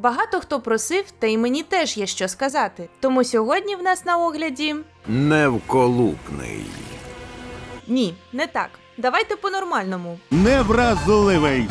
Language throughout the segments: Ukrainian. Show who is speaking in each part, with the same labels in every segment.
Speaker 1: Багато хто просив, та й мені теж є що сказати. Тому сьогодні в нас на огляді.
Speaker 2: Невколупний.
Speaker 1: Ні, не так. Давайте по-нормальному.
Speaker 3: Невразливий.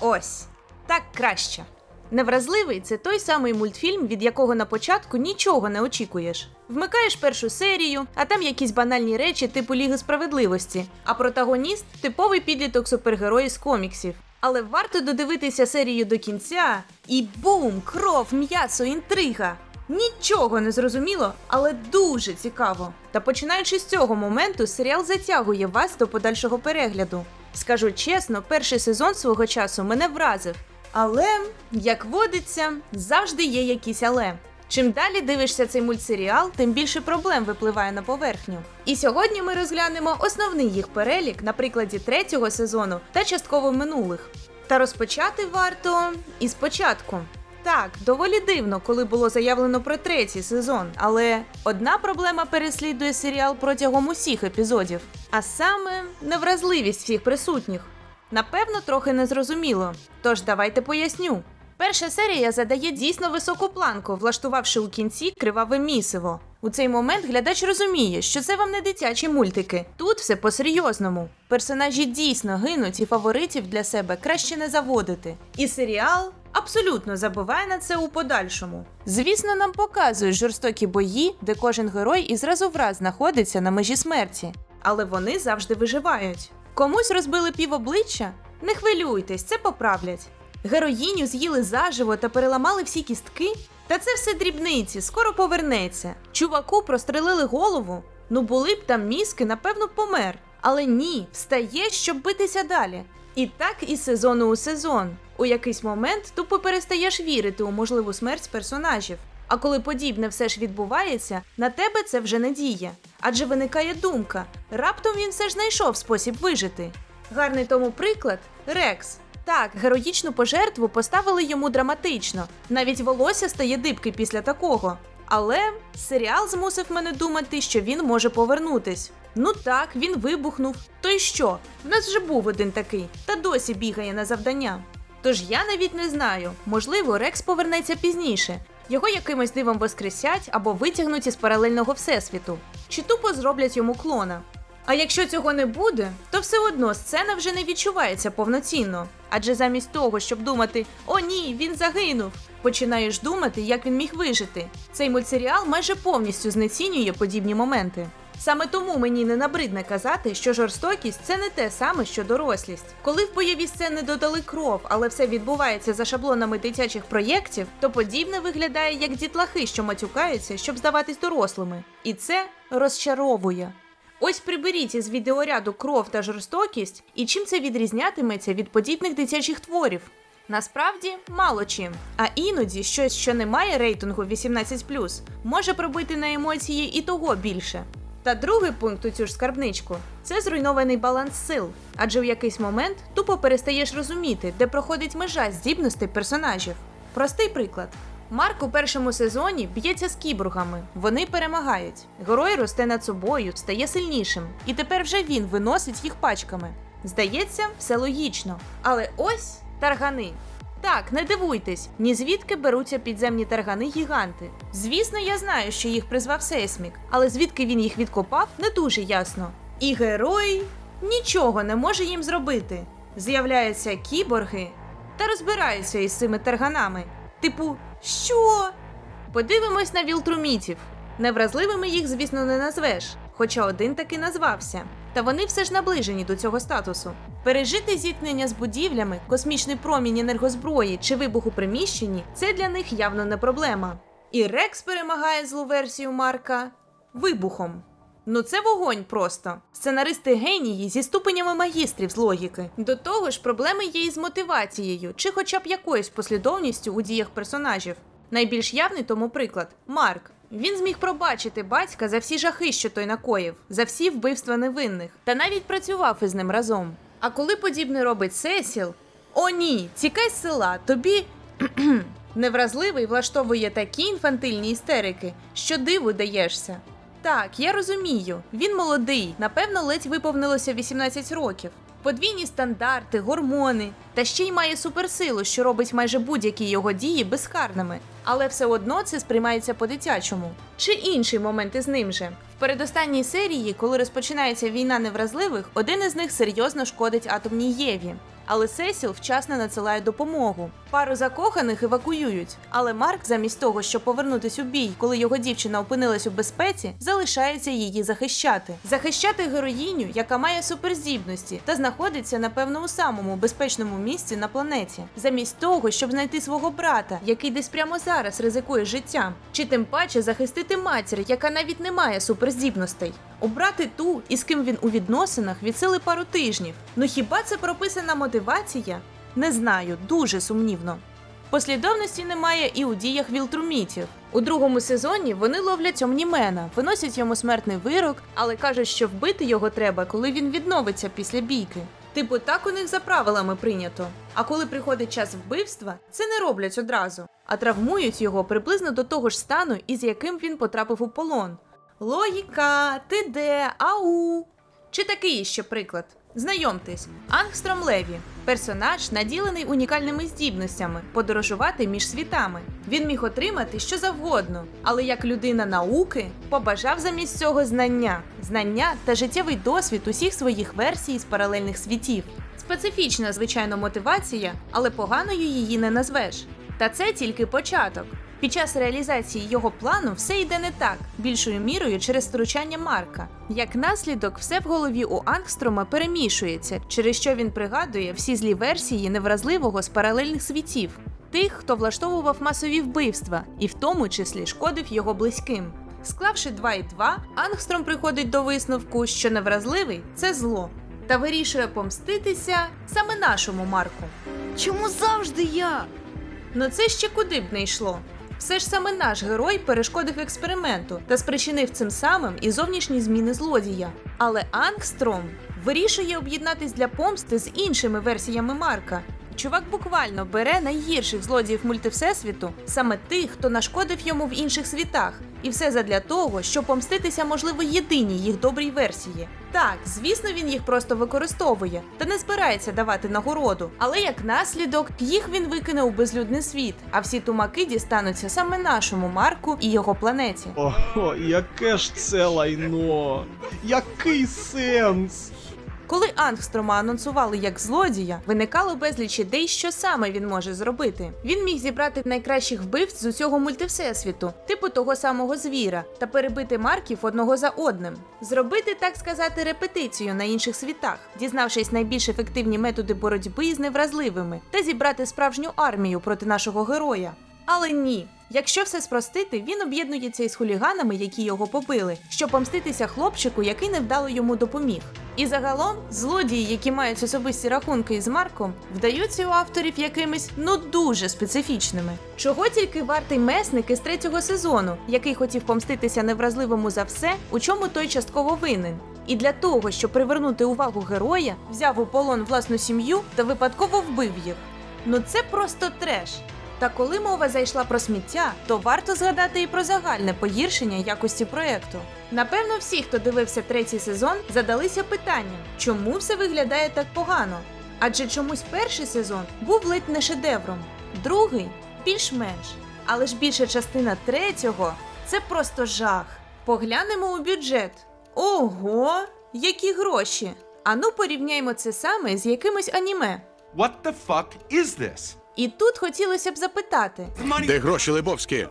Speaker 1: Ось так краще. Невразливий це той самий мультфільм, від якого на початку нічого не очікуєш. Вмикаєш першу серію, а там якісь банальні речі типу Ліги справедливості, а протагоніст типовий підліток супергерой з коміксів. Але варто додивитися серію до кінця, і бум! Кров, м'ясо, інтрига. Нічого не зрозуміло, але дуже цікаво. Та починаючи з цього моменту, серіал затягує вас до подальшого перегляду. Скажу чесно, перший сезон свого часу мене вразив. Але, як водиться, завжди є якісь але. Чим далі дивишся цей мультсеріал, тим більше проблем випливає на поверхню. І сьогодні ми розглянемо основний їх перелік на прикладі третього сезону та частково минулих. Та розпочати варто із початку. Так, доволі дивно, коли було заявлено про третій сезон, але одна проблема переслідує серіал протягом усіх епізодів, а саме невразливість всіх присутніх. Напевно, трохи незрозуміло. Тож давайте поясню. Перша серія задає дійсно високу планку, влаштувавши у кінці криваве місиво. У цей момент глядач розуміє, що це вам не дитячі мультики. Тут все по-серйозному. Персонажі дійсно гинуть і фаворитів для себе краще не заводити. І серіал абсолютно забуває на це у подальшому. Звісно, нам показують жорстокі бої, де кожен герой із разу в раз знаходиться на межі смерті, але вони завжди виживають. Комусь розбили пів обличчя? Не хвилюйтесь, це поправлять. Героїню з'їли заживо та переламали всі кістки. Та це все дрібниці, скоро повернеться. Чуваку прострелили голову. Ну були б там мізки, напевно, помер. Але ні, встає, щоб битися далі. І так із сезону у сезон. У якийсь момент тупо перестаєш вірити у можливу смерть персонажів. А коли подібне все ж відбувається, на тебе це вже не діє. Адже виникає думка: раптом він все ж знайшов спосіб вижити. Гарний тому приклад Рекс. Так, героїчну пожертву поставили йому драматично. Навіть волосся стає дибки після такого. Але серіал змусив мене думати, що він може повернутись. Ну так, він вибухнув. То й що? В нас вже був один такий, та досі бігає на завдання. Тож я навіть не знаю, можливо, Рекс повернеться пізніше. Його якимось дивом воскресять або витягнуть із паралельного всесвіту, чи тупо зроблять йому клона. А якщо цього не буде, то все одно сцена вже не відчувається повноцінно. Адже замість того, щоб думати О ні, він загинув, починаєш думати, як він міг вижити. Цей мультсеріал майже повністю знецінює подібні моменти. Саме тому мені не набридне казати, що жорстокість це не те саме, що дорослість. Коли в бойові сцени додали кров, але все відбувається за шаблонами дитячих проєктів, то подібне виглядає як дітлахи, що матюкаються, щоб здаватись дорослими. І це розчаровує. Ось приберіть із відеоряду кров та жорстокість, і чим це відрізнятиметься від подібних дитячих творів. Насправді мало чим. А іноді щось, що не має рейтингу 18+, може пробити на емоції і того більше. Та другий пункт у цю ж скарбничку це зруйнований баланс сил, адже в якийсь момент тупо перестаєш розуміти, де проходить межа здібностей персонажів. Простий приклад. Марк у першому сезоні б'ється з кіборгами. Вони перемагають. Герой росте над собою, стає сильнішим, і тепер вже він виносить їх пачками. Здається, все логічно. Але ось таргани. Так, не дивуйтесь, ні звідки беруться підземні таргани гіганти. Звісно, я знаю, що їх призвав сейсмік, але звідки він їх відкопав, не дуже ясно. І герой нічого не може їм зробити. З'являються кіборги та розбираються із цими тарганами. Типу, що? Подивимось на вілтрумітів. Невразливими їх, звісно, не назвеш, хоча один таки назвався. Та вони все ж наближені до цього статусу. Пережити зіткнення з будівлями, космічний промінь енергозброї чи вибух у приміщенні це для них явно не проблема. І Рекс перемагає злу версію Марка вибухом. Ну це вогонь просто. Сценаристи генії зі ступенями магістрів з логіки. До того ж, проблеми є із мотивацією, чи хоча б якоюсь послідовністю у діях персонажів. Найбільш явний тому приклад Марк. Він зміг пробачити батька за всі жахи, що той накоїв, за всі вбивства невинних, та навіть працював із ним разом. А коли подібне робить Сесіл, о ні, тікай з села, тобі невразливий влаштовує такі інфантильні істерики, що диву даєшся. Так, я розумію, він молодий, напевно, ледь виповнилося 18 років. Подвійні стандарти, гормони, та ще й має суперсилу, що робить майже будь-які його дії безкарними. Але все одно це сприймається по-дитячому. Чи інший момент із ним же. В передостанній серії, коли розпочинається війна невразливих, один із них серйозно шкодить атомній Єві. Але Сесіл вчасно надсилає допомогу. Пару закоханих евакуюють. Але Марк, замість того, щоб повернутись у бій, коли його дівчина опинилась у безпеці, залишається її захищати. Захищати героїню, яка має суперздібності та знаходиться, напевно, у самому безпечному місці на планеті, замість того, щоб знайти свого брата, який десь прямо зараз ризикує життям, чи тим паче захистити матір, яка навіть не має суперздібностей. Обрати ту, із ким він у відносинах від сили пару тижнів. Ну хіба це прописана мотивація? Не знаю, дуже сумнівно. Послідовності немає і у діях вілтрумітів. У другому сезоні вони ловлять Омнімена, виносять йому смертний вирок, але кажуть, що вбити його треба, коли він відновиться після бійки. Типу, так у них за правилами прийнято. А коли приходить час вбивства, це не роблять одразу, а травмують його приблизно до того ж стану, із яким він потрапив у полон. Логіка, ти де, ау. Чи такий ще приклад? Знайомтесь, Ангстром Леві, персонаж, наділений унікальними здібностями, подорожувати між світами. Він міг отримати що завгодно, але як людина науки побажав замість цього знання, знання та життєвий досвід усіх своїх версій з паралельних світів. Специфічна, звичайно, мотивація, але поганою її не назвеш. Та це тільки початок. Під час реалізації його плану все йде не так, більшою мірою через втручання Марка. Як наслідок, все в голові у Ангстрома перемішується, через що він пригадує всі злі версії невразливого з паралельних світів, тих, хто влаштовував масові вбивства, і в тому числі шкодив його близьким. Склавши 2 і 2, Ангстром приходить до висновку, що невразливий це зло, та вирішує помститися саме нашому Марку.
Speaker 4: Чому завжди я?
Speaker 1: Ну це ще куди б не йшло. Все ж саме наш герой перешкодив експерименту та спричинив цим самим і зовнішні зміни злодія. Але Ангстром вирішує об'єднатись для помсти з іншими версіями Марка. Чувак буквально бере найгірших злодіїв мультивсесвіту, саме тих, хто нашкодив йому в інших світах, і все задля того, щоб помститися, можливо, єдиній їх добрій версії. Так, звісно, він їх просто використовує та не збирається давати нагороду, але як наслідок їх він викине у безлюдний світ, а всі тумаки дістануться саме нашому Марку і його планеті.
Speaker 5: Ого, яке ж це лайно! Який сенс?
Speaker 1: Коли Ангстрома анонсували як злодія, виникало безліч ідей, що саме він може зробити. Він міг зібрати найкращих вбивць з усього мультивсесвіту, типу того самого звіра, та перебити марків одного за одним. Зробити, так сказати, репетицію на інших світах, дізнавшись найбільш ефективні методи боротьби з невразливими, та зібрати справжню армію проти нашого героя. Але ні. Якщо все спростити, він об'єднується із хуліганами, які його побили, щоб помститися хлопчику, який невдало йому допоміг. І загалом злодії, які мають особисті рахунки із Марком, вдаються у авторів якимись ну дуже специфічними. Чого тільки вартий месник із третього сезону, який хотів помститися невразливому за все, у чому той частково винен. І для того, щоб привернути увагу героя, взяв у полон власну сім'ю та випадково вбив їх. Ну це просто треш. Та коли мова зайшла про сміття, то варто згадати і про загальне погіршення якості проєкту. Напевно, всі, хто дивився третій сезон, задалися питанням, чому все виглядає так погано? Адже чомусь перший сезон був ледь не шедевром, другий більш-менш. Але ж більша частина третього це просто жах. Поглянемо у бюджет. Ого, які гроші! Ану порівняймо це саме з якимось аніме.
Speaker 6: What the fuck is this?
Speaker 1: І тут хотілося б запитати,
Speaker 2: Де гроші, Лебовські?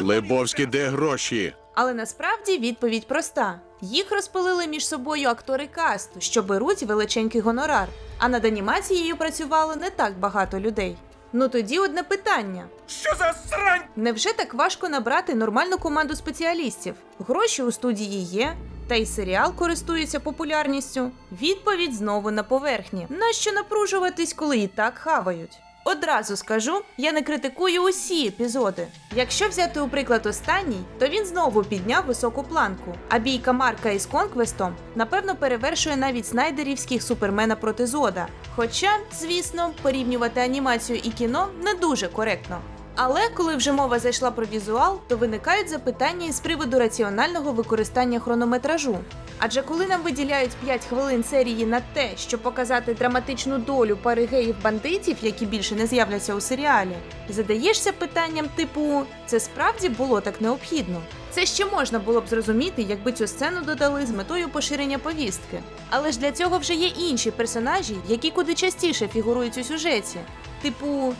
Speaker 2: Лебовські, де гроші?
Speaker 1: але насправді відповідь проста: їх розпилили між собою актори касту, що беруть величенький гонорар, а над анімацією працювало не так багато людей. Ну тоді одне питання:
Speaker 6: Що за срань?
Speaker 1: невже так важко набрати нормальну команду спеціалістів? Гроші у студії є, та й серіал користується популярністю. Відповідь знову на поверхні. Нащо напружуватись, коли і так хавають? Одразу скажу, я не критикую усі епізоди. Якщо взяти у приклад останній, то він знову підняв високу планку. А бійка Марка із Конквестом напевно перевершує навіть снайдерівських супермена проти Зода. Хоча, звісно, порівнювати анімацію і кіно не дуже коректно. Але коли вже мова зайшла про візуал, то виникають запитання із приводу раціонального використання хронометражу. Адже коли нам виділяють 5 хвилин серії на те, щоб показати драматичну долю пари геїв-бандитів, які більше не з'являться у серіалі, задаєшся питанням типу: це справді було так необхідно? Це ще можна було б зрозуміти, якби цю сцену додали з метою поширення повістки. Але ж для цього вже є інші персонажі, які куди частіше фігурують у сюжеті. Типу,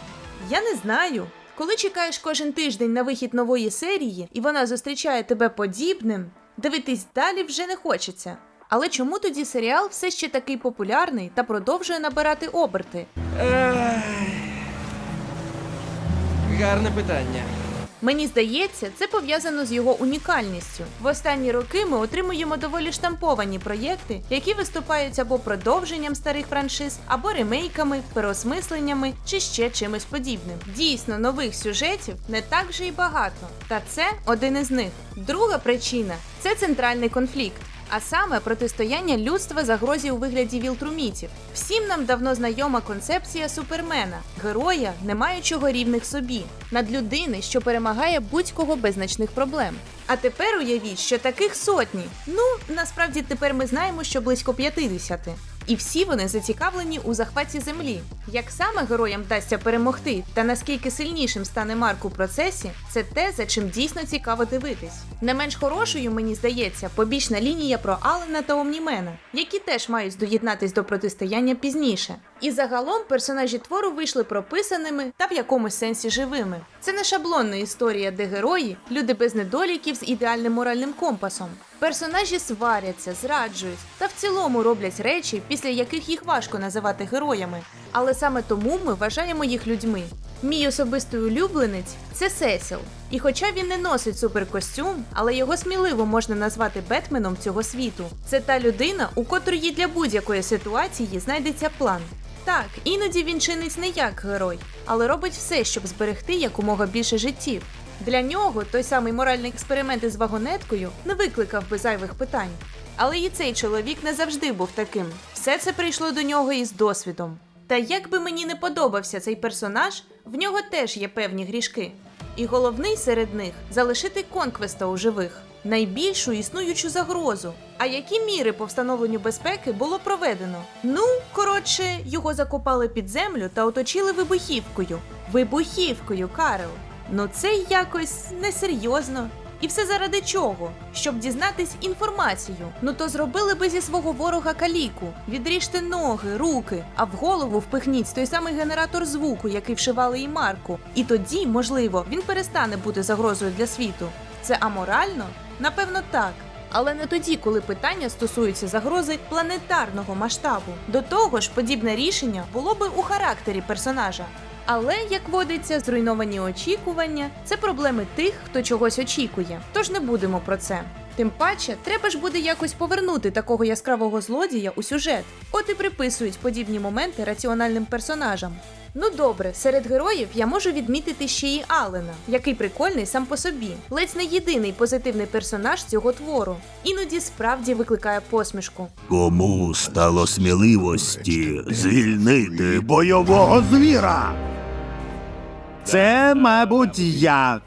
Speaker 1: я не знаю. Коли чекаєш кожен тиждень на вихід нової серії, і вона зустрічає тебе подібним, дивитись далі вже не хочеться. Але чому тоді серіал все ще такий популярний та продовжує набирати оберти?
Speaker 7: Гарне питання.
Speaker 1: Мені здається, це пов'язано з його унікальністю. В останні роки ми отримуємо доволі штамповані проєкти, які виступають або продовженням старих франшиз, або ремейками, переосмисленнями чи ще чимось подібним. Дійсно, нових сюжетів не так же й багато. Та це один із них. Друга причина це центральний конфлікт. А саме протистояння людства загрозі у вигляді вілтрумітів. Всім нам давно знайома концепція супермена, героя, не маючого рівних собі, надлюдини, що перемагає будь-кого без значних проблем. А тепер уявіть, що таких сотні. Ну насправді тепер ми знаємо, що близько 50. І всі вони зацікавлені у захваті землі. Як саме героям вдасться перемогти, та наскільки сильнішим стане Марк у процесі, це те, за чим дійсно цікаво дивитись. Не менш хорошою, мені здається, побічна лінія про Алена та Омнімена, які теж мають доєднатись до протистояння пізніше. І загалом персонажі твору вийшли прописаними та в якомусь сенсі живими. Це не шаблонна історія, де герої люди без недоліків з ідеальним моральним компасом. Персонажі сваряться, зраджують та в цілому роблять речі, після яких їх важко називати героями. Але саме тому ми вважаємо їх людьми. Мій особистий улюбленець це Сесіл. І хоча він не носить суперкостюм, але його сміливо можна назвати Бетменом цього світу. Це та людина, у котрої для будь-якої ситуації знайдеться план. Так, іноді він чинить не як герой, але робить все, щоб зберегти якомога більше життів. Для нього той самий моральний експеримент із вагонеткою не викликав би зайвих питань. Але і цей чоловік не завжди був таким. Все це прийшло до нього із досвідом. Та як би мені не подобався цей персонаж, в нього теж є певні грішки. І головний серед них залишити конквеста у живих, найбільшу існуючу загрозу. А які міри по встановленню безпеки було проведено? Ну, коротше, його закопали під землю та оточили вибухівкою. Вибухівкою, Карл. Ну це якось несерйозно. І все заради чого? Щоб дізнатись інформацію. Ну то зробили би зі свого ворога каліку. Відріжте ноги, руки, а в голову впихніть той самий генератор звуку, який вшивали і Марку. І тоді, можливо, він перестане бути загрозою для світу. Це аморально? Напевно, так. Але не тоді, коли питання стосуються загрози планетарного масштабу. До того ж, подібне рішення було би у характері персонажа. Але, як водиться, зруйновані очікування це проблеми тих, хто чогось очікує. Тож не будемо про це. Тим паче, треба ж буде якось повернути такого яскравого злодія у сюжет. От і приписують подібні моменти раціональним персонажам. Ну добре, серед героїв я можу відмітити ще й Алена, який прикольний сам по собі. Ледь не єдиний позитивний персонаж цього твору. Іноді справді викликає посмішку.
Speaker 3: Кому стало сміливості звільнити бойового звіра? Це, мабуть, я.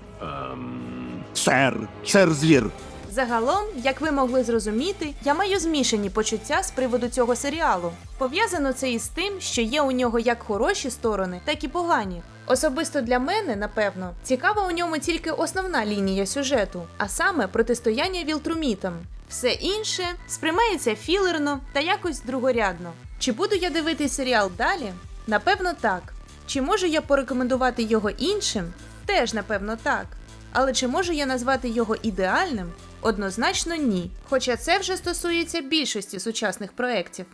Speaker 3: Сер, сер звір.
Speaker 1: Загалом, як ви могли зрозуміти, я маю змішані почуття з приводу цього серіалу. Пов'язано це із тим, що є у нього як хороші сторони, так і погані. Особисто для мене, напевно, цікава у ньому тільки основна лінія сюжету, а саме протистояння вілтрумітам. Все інше сприймається філерно та якось другорядно. Чи буду я дивитись серіал далі? Напевно, так. Чи можу я порекомендувати його іншим? Теж напевно так. Але чи можу я назвати його ідеальним? Однозначно ні. Хоча це вже стосується більшості сучасних проєктів.